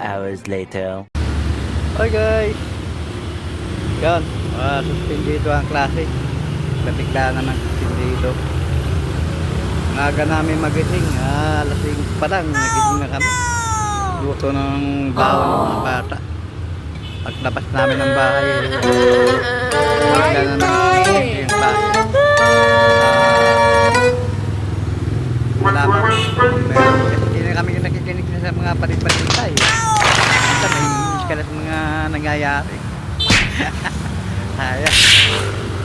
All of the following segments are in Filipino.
hours later. Hi guys! Yan, uh, suspendido ang klase. Nabigla na ng suspendido. Ang aga namin magising, ah, alas 5 pa lang, nagising na kami. Luto ng bawang ng mga bata. Paglabas namin ng bahay, umaga na ng yung klase. Ah, wala pa. Meron kami nakikinig sa mga palit-balita. Minsan may inis ka na sa mga nangyayari. Ayan.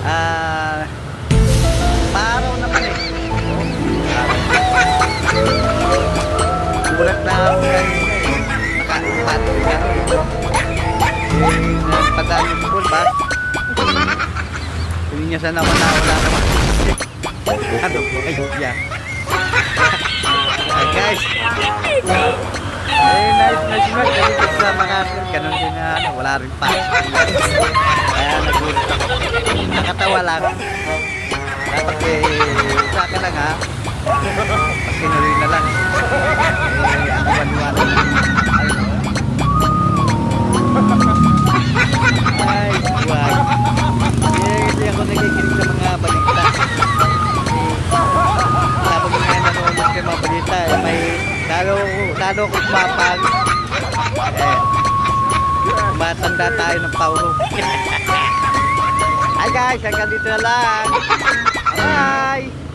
Ah, paraw naman eh. Bulat na ako nagpadali sa pool ba? Hindi niya sana na wala naman. Ano po kayo yan? Ah, guys. Eh, nice, mo. Kasi sa mga ganun din na ano, wala rin pa. Kaya nagulat ako. Nakatawa lang. Dapat eh, sa ka lang ha. Pasinuloy na lang. Eh, ang maniwala. Ay, buhay. Eh, kasi ako nakikinig sa mga balita. Habang nga nanonood ka mga balita, eh, may lalo, lalo akong mapag. Eh, matanda tayo ng pauro. Hi guys, hanggang dito na lang. Bye!